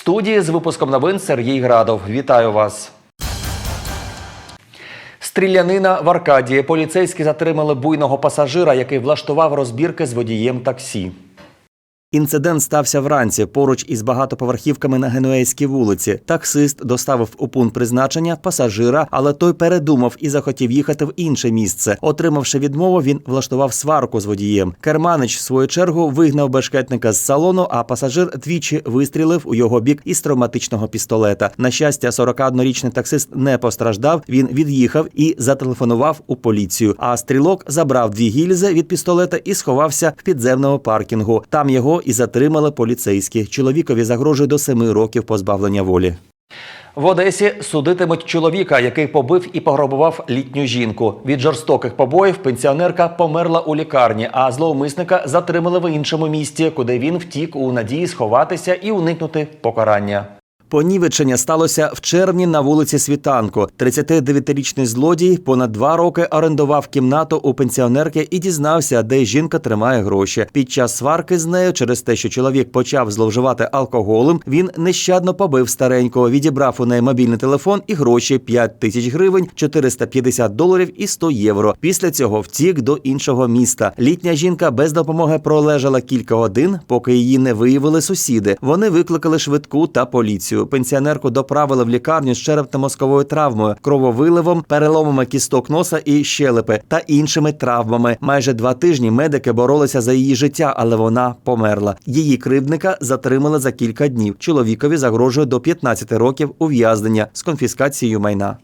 студії з випуском новин Сергій Градов. Вітаю вас. Стрілянина в Аркадії. Поліцейські затримали буйного пасажира, який влаштував розбірки з водієм таксі. Інцидент стався вранці поруч із багатоповерхівками на Генуейській вулиці. Таксист доставив у пункт призначення пасажира, але той передумав і захотів їхати в інше місце. Отримавши відмову, він влаштував сварку з водієм. Керманич, в свою чергу, вигнав бешкетника з салону, а пасажир двічі вистрілив у його бік із травматичного пістолета. На щастя, 41-річний таксист не постраждав. Він від'їхав і зателефонував у поліцію. А стрілок забрав дві гільзи від пістолета і сховався в підземному паркінгу. Там його і затримали поліцейські. Чоловікові загрожує до семи років позбавлення волі. В Одесі судитимуть чоловіка, який побив і пограбував літню жінку. Від жорстоких побоїв пенсіонерка померла у лікарні, а зловмисника затримали в іншому місті, куди він втік у надії сховатися і уникнути покарання. Понівечення сталося в червні на вулиці Світанку. 39-річний злодій понад два роки орендував кімнату у пенсіонерки і дізнався, де жінка тримає гроші. Під час сварки з нею, через те, що чоловік почав зловживати алкоголем, він нещадно побив старенького, відібрав у неї мобільний телефон і гроші 5 тисяч гривень, 450 доларів і 100 євро. Після цього втік до іншого міста. Літня жінка без допомоги пролежала кілька годин, поки її не виявили сусіди. Вони викликали швидку та поліцію. Пенсіонерку доправили в лікарню з черепно-мозковою травмою, крововиливом, переломами кісток носа і щелепи та іншими травмами. Майже два тижні медики боролися за її життя, але вона померла. Її кривдника затримали за кілька днів. Чоловікові загрожує до 15 років ув'язнення з конфіскацією майна.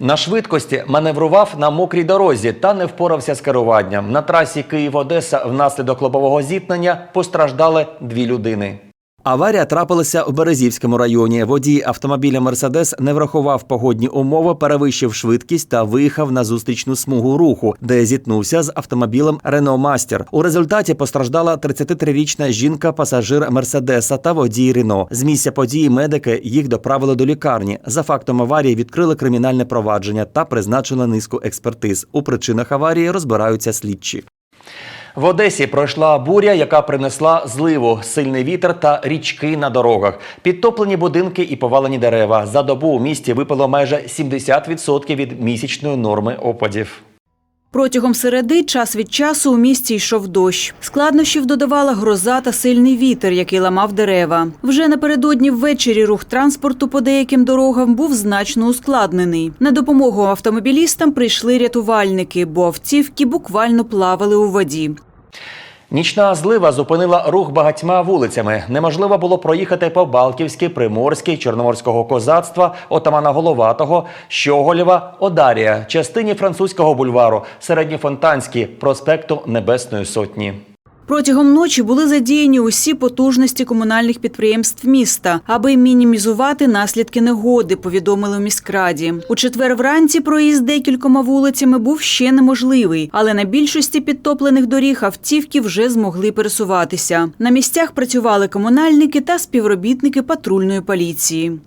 На швидкості маневрував на мокрій дорозі та не впорався з керуванням. На трасі Київ-Одеса внаслідок лобового зіткнення постраждали дві людини. Аварія трапилася в Березівському районі. Водій автомобіля Мерседес не врахував погодні умови, перевищив швидкість та виїхав на зустрічну смугу руху, де зіткнувся з автомобілем Рено Мастер. У результаті постраждала 33-річна жінка, пасажир Мерседеса та водій Рено. З місця події медики їх доправили до лікарні. За фактом аварії відкрили кримінальне провадження та призначили низку експертиз. У причинах аварії розбираються слідчі. В Одесі пройшла буря, яка принесла зливу, сильний вітер та річки на дорогах, підтоплені будинки і повалені дерева. За добу у місті випало майже 70% від місячної норми опадів. Протягом середи час від часу у місті йшов дощ. Складнощів додавала гроза та сильний вітер, який ламав дерева. Вже напередодні ввечері рух транспорту по деяким дорогам був значно ускладнений. На допомогу автомобілістам прийшли рятувальники, бо автівки буквально плавали у воді. Нічна злива зупинила рух багатьма вулицями. Неможливо було проїхати по Балтівській, Приморській, Чорноморського козацтва, Отамана Головатого, Щоголєва, Одарія, частині французького бульвару, Середньофонтанській, проспекту Небесної Сотні. Протягом ночі були задіяні усі потужності комунальних підприємств міста, аби мінімізувати наслідки негоди. Повідомили у міськраді. У четвер вранці проїзд декількома вулицями був ще неможливий, але на більшості підтоплених доріг автівки вже змогли пересуватися. На місцях працювали комунальники та співробітники патрульної поліції.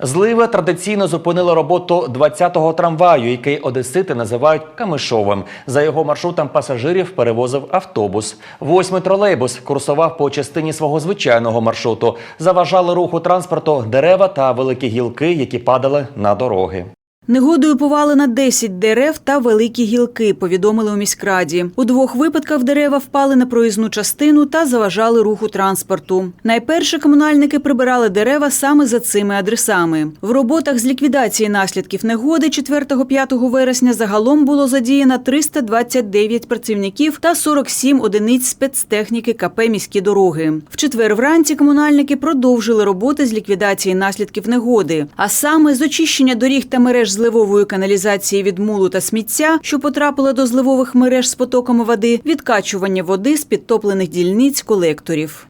Злива традиційно зупинила роботу 20-го трамваю, який одесити називають камишовим. За його маршрутом пасажирів перевозив автобус. Восьмий тролейбус курсував по частині свого звичайного маршруту. Заважали руху транспорту дерева та великі гілки, які падали на дороги. Негодою повалено 10 дерев та великі гілки, повідомили у міськраді. У двох випадках дерева впали на проїзну частину та заважали руху транспорту. Найперше комунальники прибирали дерева саме за цими адресами. В роботах з ліквідації наслідків негоди 4-5 вересня загалом було задіяно 329 працівників та 47 одиниць спецтехніки КП «Міські дороги». В четвер вранці комунальники продовжили роботи з ліквідації наслідків негоди, а саме з очищення доріг та мереж зливової каналізації від мулу та сміття, що потрапила до зливових мереж з потоками води, відкачування води з підтоплених дільниць колекторів.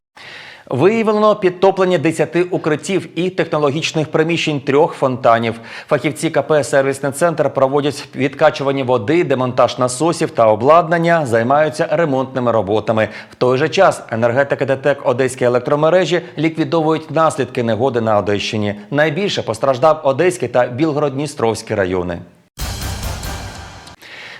Виявлено підтоплення 10 укриттів і технологічних приміщень трьох фонтанів. Фахівці КП «Сервісний центр» проводять відкачування води, демонтаж насосів та обладнання, займаються ремонтними роботами. В той же час енергетики ДТЕК Одеські електромережі ліквідовують наслідки негоди на Одещині. Найбільше постраждав Одеський та Білгород-Дністровський райони.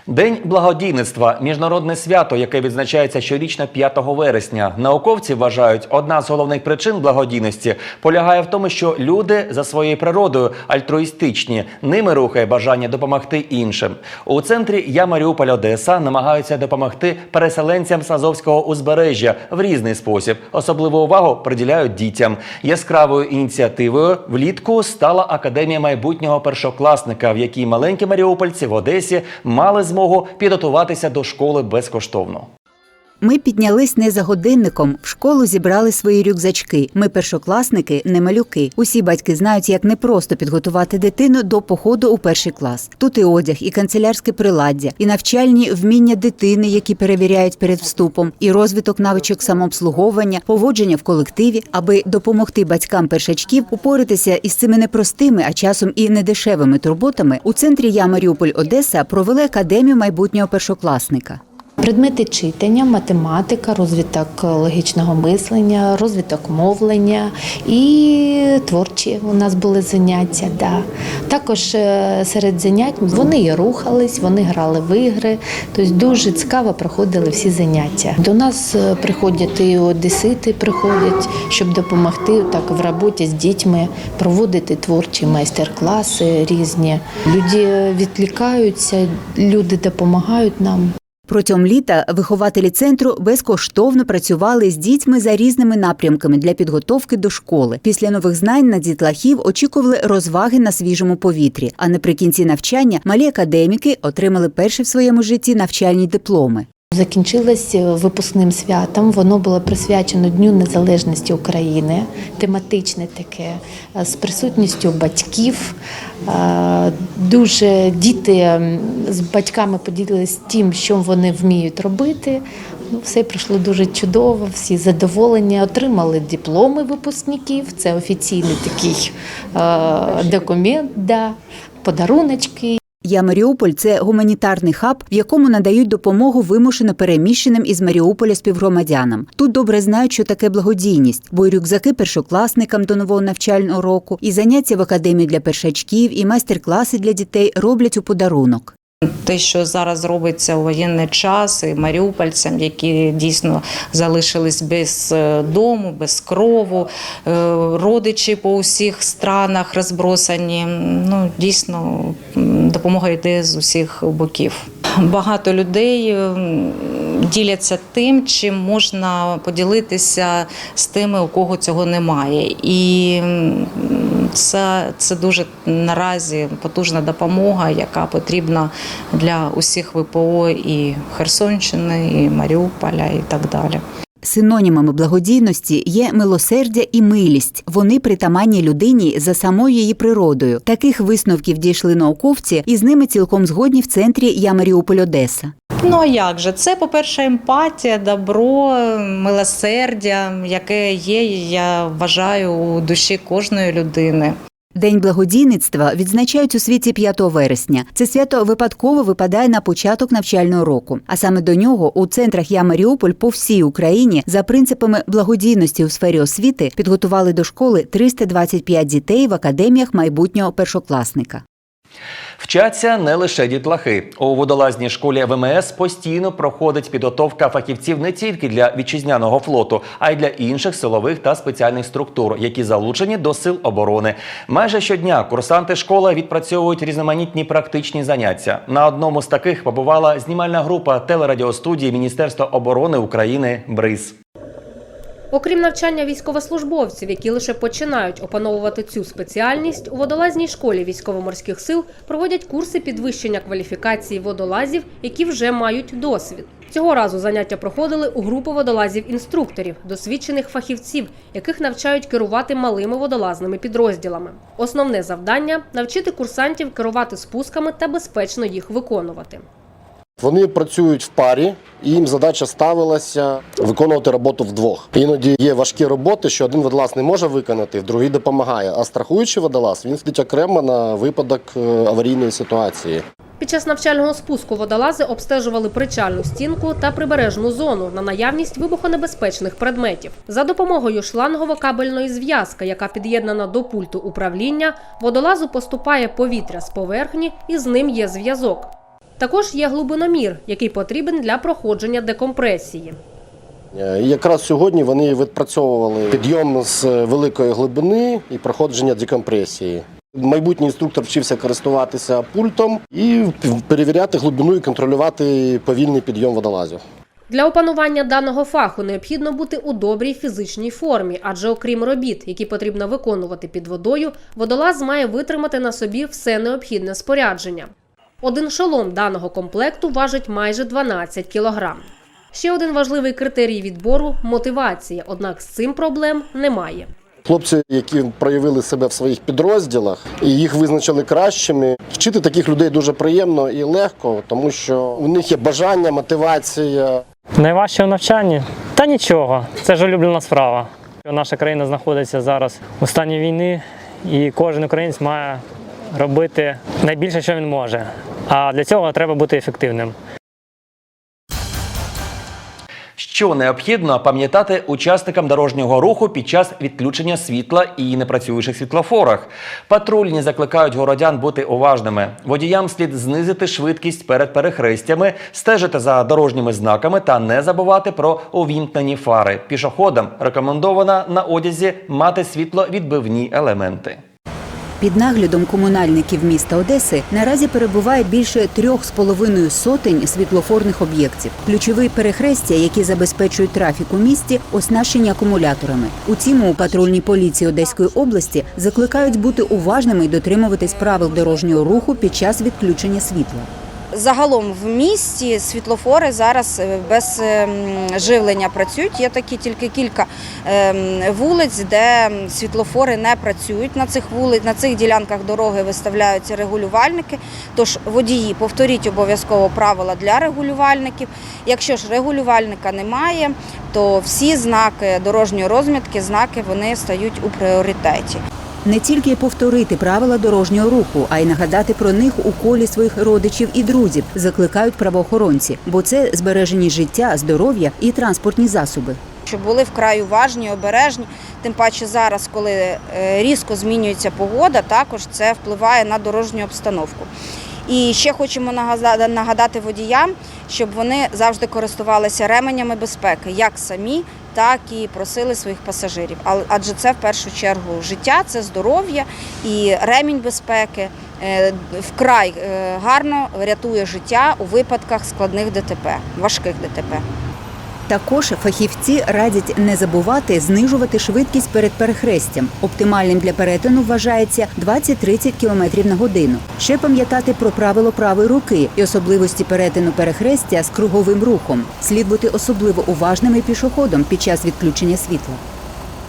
День благодійництва міжнародне свято, яке відзначається щорічно 5 вересня. Науковці вважають, одна з головних причин благодійності полягає в тому, що люди за своєю природою альтруїстичні. Ними рухає бажання допомогти іншим. У центрі Я Маріуполь Одеса намагаються допомогти переселенцям з Азовського узбережжя в різний спосіб. Особливу увагу приділяють дітям. Яскравою ініціативою влітку стала академія майбутнього першокласника, в якій маленькі маріупольці в Одесі мали змогу підготуватися до школи безкоштовно. Ми піднялись не за годинником. В школу зібрали свої рюкзачки. Ми першокласники, не малюки. Усі батьки знають, як непросто підготувати дитину до походу у перший клас. Тут і одяг, і канцелярське приладдя, і навчальні вміння дитини, які перевіряють перед вступом, і розвиток навичок самообслуговування, поводження в колективі, аби допомогти батькам першачків упоратися із цими непростими, а часом і недешевими турботами. У центрі Я Маріуполь Одеса провели академію майбутнього першокласника. Предмети читання, математика, розвиток логічного мислення, розвиток мовлення і творчі у нас були заняття. Да. Також е, серед занять вони і рухались, вони грали в ігри. Тобто дуже цікаво проходили всі заняття. До нас е, приходять і одесити, приходять, щоб допомогти так в роботі з дітьми, проводити творчі майстер-класи різні. Люди відлікаються, люди допомагають нам. Протягом літа вихователі центру безкоштовно працювали з дітьми за різними напрямками для підготовки до школи. Після нових знань на дітлахів очікували розваги на свіжому повітрі. А наприкінці навчання малі академіки отримали перші в своєму житті навчальні дипломи. Закінчилось випускним святом. Воно було присвячено Дню Незалежності України, тематичне таке, е, з присутністю батьків. Е, Дуже діти з батьками поділилися тим, що вони вміють робити. Ну, все пройшло дуже чудово, всі задоволені, отримали дипломи випускників. Це офіційний такий е, документ, да, подаруночки. Я Маріуполь це гуманітарний хаб, в якому надають допомогу вимушено переміщеним із Маріуполя співгромадянам. Тут добре знають, що таке благодійність, бо й рюкзаки першокласникам до нового навчального року, і заняття в академії для першачків, і майстер-класи для дітей роблять у подарунок. Те, що зараз робиться у воєнний час, і маріупольцям, які дійсно залишились без е, дому, без крову, е, родичі по усіх странах розбросані. Ну дійсно допомога йде з усіх боків. Багато людей діляться тим, чим можна поділитися з тими, у кого цього немає. І це, це дуже наразі потужна допомога, яка потрібна для усіх ВПО і Херсонщини, і Маріуполя, і так далі. Синонімами благодійності є милосердя і милість. Вони притаманні людині за самою її природою. Таких висновків дійшли науковці, і з ними цілком згодні в центрі Я Маріуполь Одеса. Ну а як же? Це, по-перше, емпатія, добро, милосердя, яке є, я вважаю, у душі кожної людини. День благодійництва відзначають у світі 5 вересня. Це свято випадково випадає на початок навчального року. А саме до нього у центрах Я Маріуполь по всій Україні за принципами благодійності у сфері освіти підготували до школи 325 дітей в академіях майбутнього першокласника. Вчаться не лише дітлахи. У водолазній школі ВМС постійно проходить підготовка фахівців не тільки для вітчизняного флоту, а й для інших силових та спеціальних структур, які залучені до сил оборони. Майже щодня курсанти школи відпрацьовують різноманітні практичні заняття. На одному з таких побувала знімальна група телерадіостудії Міністерства оборони України БРИЗ. Окрім навчання військовослужбовців, які лише починають опановувати цю спеціальність, у водолазній школі військово-морських сил проводять курси підвищення кваліфікації водолазів, які вже мають досвід. Цього разу заняття проходили у групи водолазів-інструкторів, досвідчених фахівців, яких навчають керувати малими водолазними підрозділами. Основне завдання навчити курсантів керувати спусками та безпечно їх виконувати. Вони працюють в парі, і їм задача ставилася виконувати роботу вдвох. Іноді є важкі роботи, що один водолаз не може виконати, другий допомагає. А страхуючий водолаз він сидить окремо на випадок е, аварійної ситуації. Під час навчального спуску водолази обстежували причальну стінку та прибережну зону на наявність вибухонебезпечних предметів. За допомогою шлангово-кабельної зв'язки, яка під'єднана до пульту управління, водолазу поступає повітря з поверхні і з ним є зв'язок. Також є глибиномір, який потрібен для проходження декомпресії. Е, якраз сьогодні вони відпрацьовували підйом з великої глибини і проходження декомпресії. Майбутній інструктор вчився користуватися пультом і перевіряти глибину і контролювати повільний підйом водолазів. Для опанування даного фаху необхідно бути у добрій фізичній формі, адже окрім робіт, які потрібно виконувати під водою, водолаз має витримати на собі все необхідне спорядження. Один шолом даного комплекту важить майже 12 кілограм. Ще один важливий критерій відбору мотивація, однак з цим проблем немає. Хлопці, які проявили себе в своїх підрозділах і їх визначили кращими, вчити таких людей дуже приємно і легко, тому що у них є бажання, мотивація. Найважче у навчанні? Та нічого, це ж улюблена справа. Наша країна знаходиться зараз у стані війни, і кожен українець має робити найбільше, що він може. А для цього треба бути ефективним. Що необхідно пам'ятати учасникам дорожнього руху під час відключення світла і непрацюючих світлофорах. Патрульні закликають городян бути уважними. Водіям слід знизити швидкість перед перехрестями, стежити за дорожніми знаками та не забувати про увімкнені фари. Пішоходам рекомендовано на одязі мати світловідбивні елементи. Під наглядом комунальників міста Одеси наразі перебуває більше трьох з половиною сотень світлофорних об'єктів. Ключові перехрестя, які забезпечують трафік у місті, оснащені акумуляторами. Утім, у патрульній поліції Одеської області закликають бути уважними і дотримуватись правил дорожнього руху під час відключення світла. Загалом в місті світлофори зараз е, без ем, живлення працюють. Є такі тільки кілька ем, вулиць, де світлофори не працюють. На цих вулиць, на цих ділянках дороги виставляються регулювальники. Тож водії, повторіть обов'язково правила для регулювальників. Якщо ж регулювальника немає, то всі знаки дорожньої розмітки, знаки вони стають у пріоритеті. Не тільки повторити правила дорожнього руху, а й нагадати про них у колі своїх родичів і друзів, закликають правоохоронці, бо це збережені життя, здоров'я і транспортні засоби. щоб були вкрай уважні, обережні. Тим паче зараз, коли е, різко змінюється погода, також це впливає на дорожню обстановку. І ще хочемо нагадати водіям, щоб вони завжди користувалися ременями безпеки, як самі, так і просили своїх пасажирів. Адже це в першу чергу життя, це здоров'я і ремінь безпеки е, вкрай е, гарно рятує життя у випадках складних ДТП, важких ДТП. Також фахівці радять не забувати знижувати швидкість перед перехрестям. Оптимальним для перетину вважається 20-30 км на годину. Ще пам'ятати про правило правої руки і особливості перетину перехрестя з круговим рухом. Слід бути особливо уважними пішоходом під час відключення світла.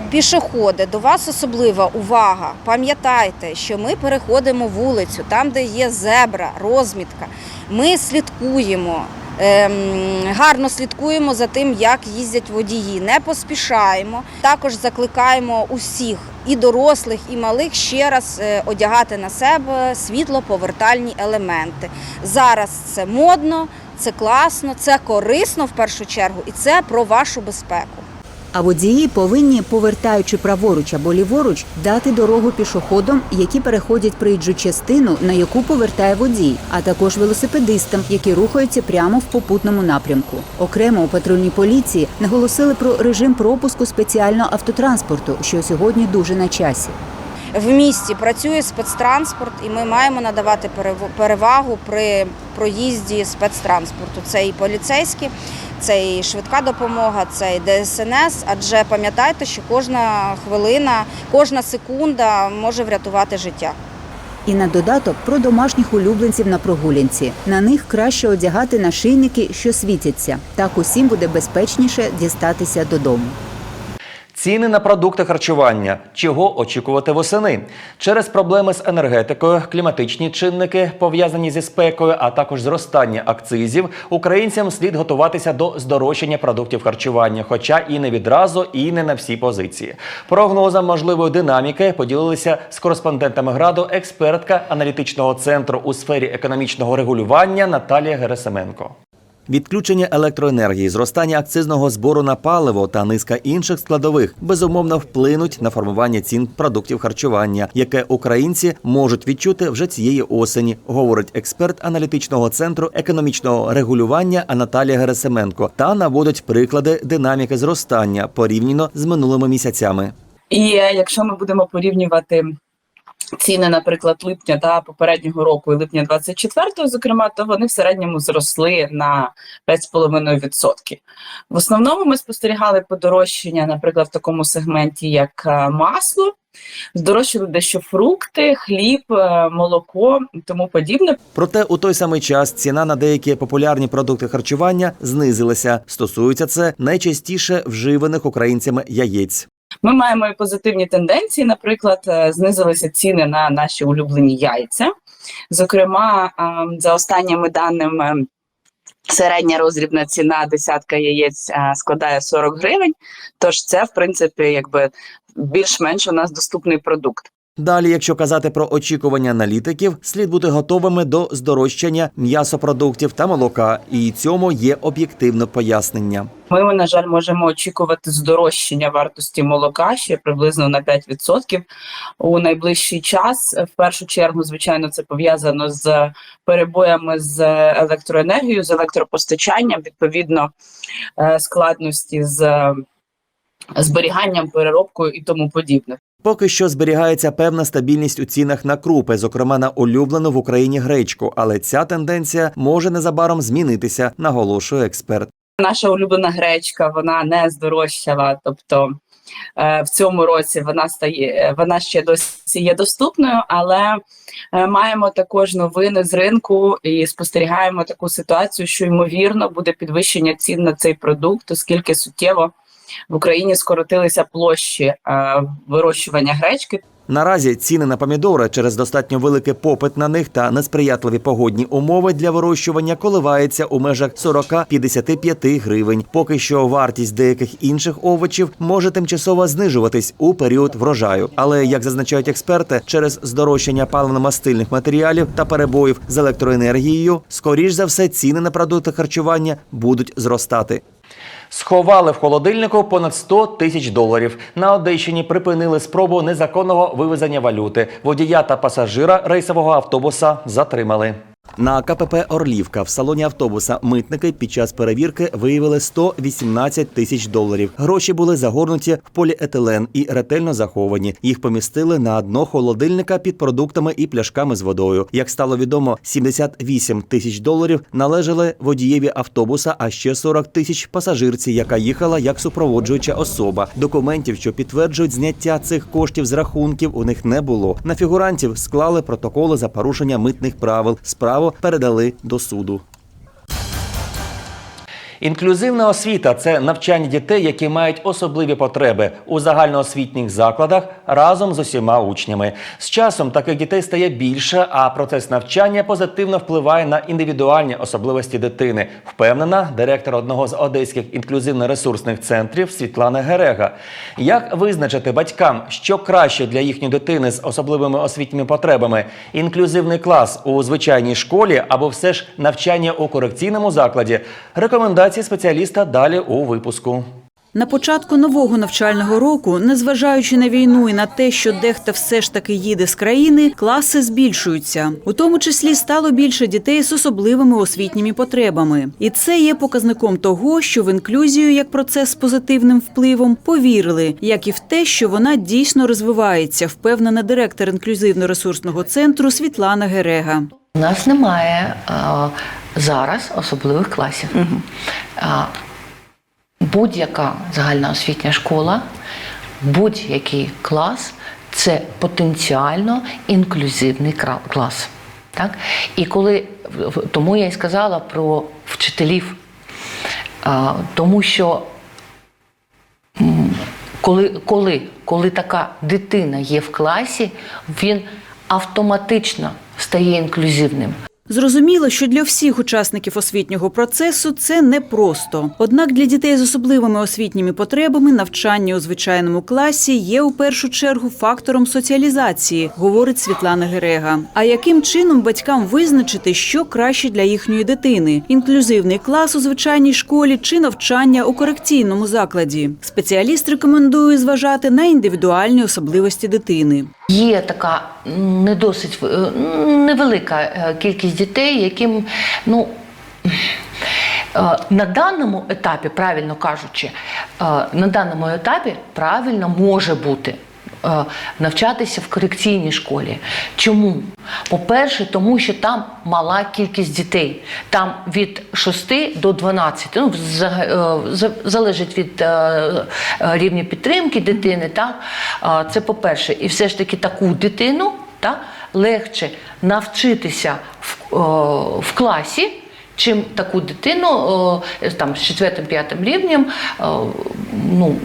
Пішоходи, до вас особлива увага. Пам'ятайте, що ми переходимо вулицю, там, де є зебра, розмітка. Ми слідкуємо. Ем, Гарно слідкуємо за тим, як їздять водії, не поспішаємо. Також закликаємо усіх, і дорослих, і малих, ще раз е, одягати на себе світлоповертальні елементи. Зараз це модно, це класно, це корисно в першу чергу, і це про вашу безпеку. А водії повинні, повертаючи праворуч або ліворуч, дати дорогу пішоходам, які переходять проїжджу частину, на яку повертає водій, а також велосипедистам, які рухаються прямо в попутному напрямку. Окремо у патрульній поліції наголосили про режим пропуску спеціального автотранспорту, що сьогодні дуже на часі. В місті працює спецтранспорт, і ми маємо надавати перев- перевагу при проїзді спецтранспорту. Це і поліцейські, це і швидка допомога, це і ДСНС. Адже пам'ятайте, що кожна хвилина, кожна секунда може врятувати життя. І на додаток про домашніх улюбленців на прогулянці. На них краще одягати нашийники, що світяться. Так усім буде безпечніше дістатися додому. Ціни на продукти харчування. Чого очікувати восени? Через проблеми з енергетикою, кліматичні чинники, пов'язані зі спекою, а також зростання акцизів, українцям слід готуватися до здорожчання продуктів харчування, хоча і не відразу, і не на всі позиції. Прогнозом можливої динаміки поділилися з кореспондентами граду експертка аналітичного центру у сфері економічного регулювання Наталія Герасименко. Відключення електроенергії, зростання акцизного збору на паливо та низка інших складових безумовно вплинуть на формування цін продуктів харчування, яке українці можуть відчути вже цієї осені, говорить експерт аналітичного центру економічного регулювання Анаталія Герасименко та наводить приклади динаміки зростання порівняно з минулими місяцями. І е, якщо ми будемо порівнювати ціни, наприклад, липня та попереднього року і липня 24-го, зокрема, то вони в середньому зросли на 5,5%. В основному ми спостерігали подорожчання, наприклад, в такому сегменті, як е, масло. Здорожчали дещо фрукти, хліб, е, молоко і тому подібне. Проте у той самий час ціна на деякі популярні продукти харчування знизилася. Стосується це найчастіше вживаних українцями яєць. Ми маємо і позитивні тенденції. Наприклад, е, знизилися ціни на наші улюблені яйця. Зокрема, е, за останніми даними, середня розрібна ціна десятка яєць е, складає 40 гривень. Тож це, в принципі, якби більш-менш у нас доступний продукт. Далі, якщо казати про очікування аналітиків, слід бути готовими до здорожчання м'ясопродуктів та молока, і цьому є об'єктивне пояснення. Ми, на жаль, можемо очікувати здорожчання вартості молока ще приблизно на 5% у найближчий час. В першу чергу, звичайно, це пов'язано з перебоями з електроенергією, з електропостачанням, відповідно е, складності з е, зберіганням, переробкою і тому подібне. Поки що зберігається певна стабільність у цінах на крупи, зокрема на улюблену в Україні гречку, але ця тенденція може незабаром змінитися, наголошує експерт. Наша улюблена гречка вона не здорожчала, тобто е, в цьому році вона стає вона ще досі є доступною, але е, маємо також новини з ринку і спостерігаємо таку ситуацію, що ймовірно буде підвищення цін на цей продукт, оскільки суттєво в Україні скоротилися площі е, вирощування гречки. Наразі ціни на помідори через достатньо великий попит на них та несприятливі погодні умови для вирощування коливаються у межах 40-55 гривень. Поки що вартість деяких інших овочів може тимчасово знижуватись у період врожаю. Але як зазначають експерти, через здорожчання паливно-мастильних матеріалів та перебоїв з електроенергією, скоріш за все, ціни на продукти харчування будуть зростати. Сховали в холодильнику понад 100 тисяч доларів. На Одещині припинили спробу незаконного вивезення валюти. Водія та пасажира рейсового автобуса затримали. На КПП Орлівка в салоні автобуса митники під час перевірки виявили 118 тисяч доларів. Гроші були загорнуті в поліетилен і ретельно заховані. Їх помістили на дно холодильника під продуктами і пляшками з водою. Як стало відомо, 78 тисяч доларів належали водієві автобуса, а ще 40 тисяч пасажирці, яка їхала як супроводжуюча особа. Документів, що підтверджують зняття цих коштів з рахунків, у них не було. На фігурантів склали протоколи за порушення митних правил. Справу передали до суду. Інклюзивна освіта це навчання дітей, які мають особливі потреби у загальноосвітніх закладах разом з усіма учнями. З часом таких дітей стає більше, а процес навчання позитивно впливає на індивідуальні особливості дитини. Впевнена директор одного з одеських інклюзивно-ресурсних центрів Світлана Герега. Як визначити батькам, що краще для їхньої дитини з особливими освітніми потребами? Інклюзивний клас у звичайній школі або все ж навчання у корекційному закладі? Рекомендації спеціаліста далі у випуску. На початку нового навчального року, незважаючи на війну і на те, що дехто все ж таки їде з країни, класи збільшуються. У тому числі стало більше дітей з особливими освітніми потребами. І це є показником того, що в інклюзію як процес з позитивним впливом повірили, як і в те, що вона дійсно розвивається, впевнена директор інклюзивно-ресурсного центру Світлана Герега. У нас немає а, зараз особливих класів. А, будь-яка загальноосвітня школа, будь-який клас це потенціально інклюзивний клас. Так? І коли тому я й сказала про вчителів, а, тому що коли, коли, коли така дитина є в класі, він автоматично стає інклюзивним. Зрозуміло, що для всіх учасників освітнього процесу це непросто. Однак для дітей з особливими освітніми потребами навчання у звичайному класі є у першу чергу фактором соціалізації, говорить Світлана Герега. А яким чином батькам визначити, що краще для їхньої дитини: інклюзивний клас у звичайній школі чи навчання у корекційному закладі? Спеціаліст рекомендує зважати на індивідуальні особливості дитини. Є така не досить е, невелика е, кількість дітей, яким ну. е, На даному етапі, правильно кажучи, е, на даному етапі правильно може бути е, навчатися в корекційній школі. Чому? По-перше, тому що там мала кількість дітей. Там від 6 до 12. Ну, залежить від рівня підтримки дитини. Так? Це по-перше. І все ж таки таку дитину так, легше навчитися в, в класі. Чим таку дитину е, там з четвертим-п'ятим рівнем е, ну,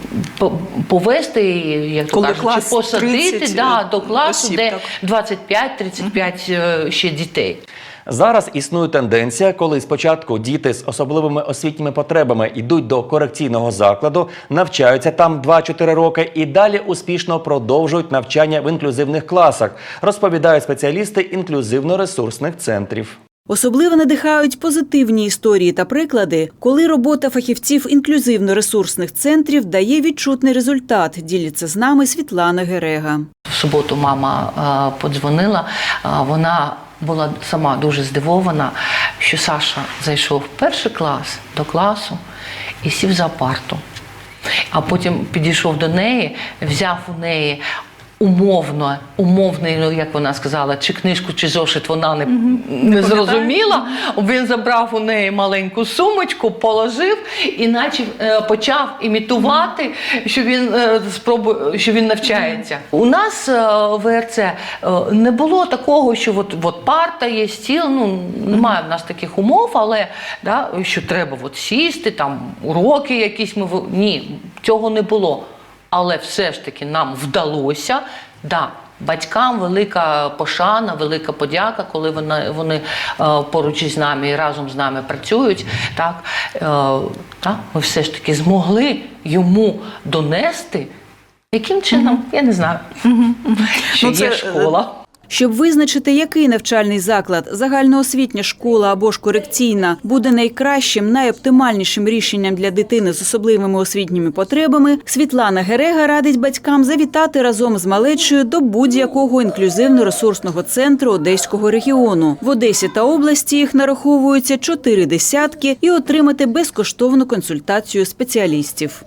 повести, як то кажуть, чи посадити 30 да, до класу, осіб, де так. 25-35 е, ще дітей. Зараз існує тенденція, коли спочатку діти з особливими освітніми потребами йдуть до корекційного закладу, навчаються там 2-4 роки і далі успішно продовжують навчання в інклюзивних класах, розповідають спеціалісти інклюзивно-ресурсних центрів. Особливо надихають позитивні історії та приклади, коли робота фахівців інклюзивно-ресурсних центрів дає відчутний результат. Ділиться з нами Світлана Герега. В суботу мама подзвонила. Вона була сама дуже здивована, що Саша зайшов в перший клас до класу і сів за парту. А потім підійшов до неї, взяв у неї. Умовно, умовний, ну як вона сказала, чи книжку, чи зошит вона не, не зрозуміла. Він забрав у неї маленьку сумочку, положив і наче е, почав імітувати, що він е, спробує, що він навчається. У нас е, в ВРЦ е, не було такого, що от, от парта є стіл. Ну немає в нас таких умов, але да, що треба от сісти, там уроки якісь ми ні, цього не було. Але все ж таки нам вдалося. Да, батькам велика пошана, велика подяка, коли вони, вони е, поруч із нами і разом з нами працюють. Так, е, так, ми все ж таки змогли йому донести. Яким чином? Я не знаю. Що Ну, це, є е, школа. Щоб визначити, який навчальний заклад, загальноосвітня школа або ж корекційна, буде найкращим, найоптимальнішим рішенням для дитини з особливими освітніми потребами, Світлана Герега радить батькам завітати разом з малечою до будь-якого інклюзивно-ресурсного центру Одеського регіону. В Одесі та області їх нараховується чотири десятки і отримати безкоштовну консультацію спеціалістів.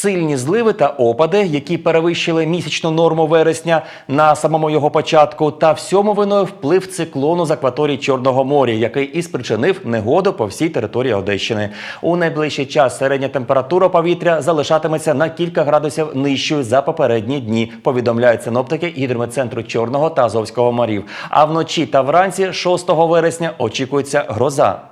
Сильні зливи та опади, які перевищили місячну норму вересня на самому його початку, та всьому виною вплив циклону з акваторії Чорного моря, який і спричинив негоду по всій території Одещини. У найближчий час середня температура повітря залишатиметься на кілька градусів нижчою за попередні дні. Повідомляють синоптики гідрометцентру Чорного та Азовського морів. А вночі та вранці 6 вересня очікується гроза.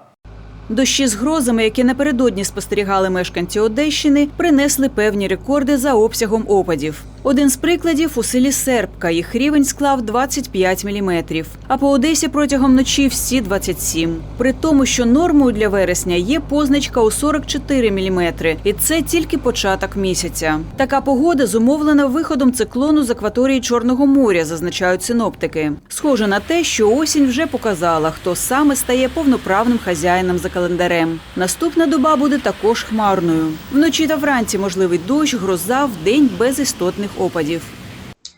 Дощі з грозами, які напередодні спостерігали мешканці Одещини, принесли певні рекорди за обсягом опадів. Один з прикладів у селі Сербка. Їх рівень склав 25 міліметрів. А по Одесі протягом ночі всі 27. При тому, що нормою для вересня є позначка у 44 міліметри, і це тільки початок місяця. Така погода зумовлена виходом циклону з акваторії Чорного моря, зазначають синоптики. Схоже на те, що осінь вже показала, хто саме стає повноправним хазяїном за календарем. Наступна доба буде також хмарною. Вночі та вранці можливий дощ, гроза, вдень без істотних опадів.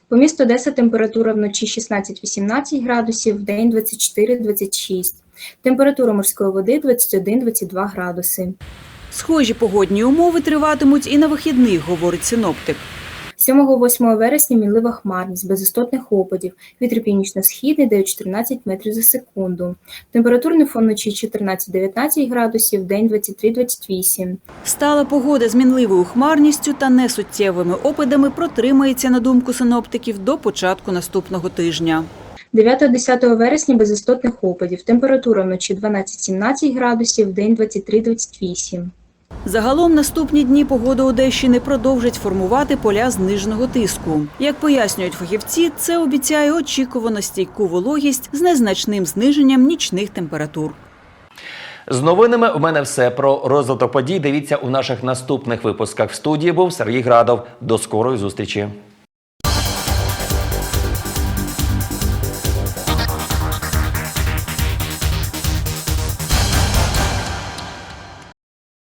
По місту Одеса температура вночі 16-18 градусів, вдень 24-26. Температура морської води 21-22 градуси. Схожі погодні умови триватимуть і на вихідних, говорить синоптик. 7-8 вересня мінлива хмарність, без істотних опадів. Вітер північно-східний дає 14 метрів за секунду. Температурний фон вночі 14-19 градусів, вдень 23-28. Стала погода з мінливою хмарністю та несуттєвими опадами протримається, на думку синоптиків, до початку наступного тижня. 9-10 вересня без істотних опадів. Температура вночі 12-17 градусів, вдень 23-28. Загалом наступні дні погода Одещини продовжить формувати поля зниженого тиску. Як пояснюють фахівці, це обіцяє очікувано стійку вологість з незначним зниженням нічних температур. З новинами у мене все про розвиток подій. Дивіться у наших наступних випусках. В студії був Сергій Градов. До скорої зустрічі.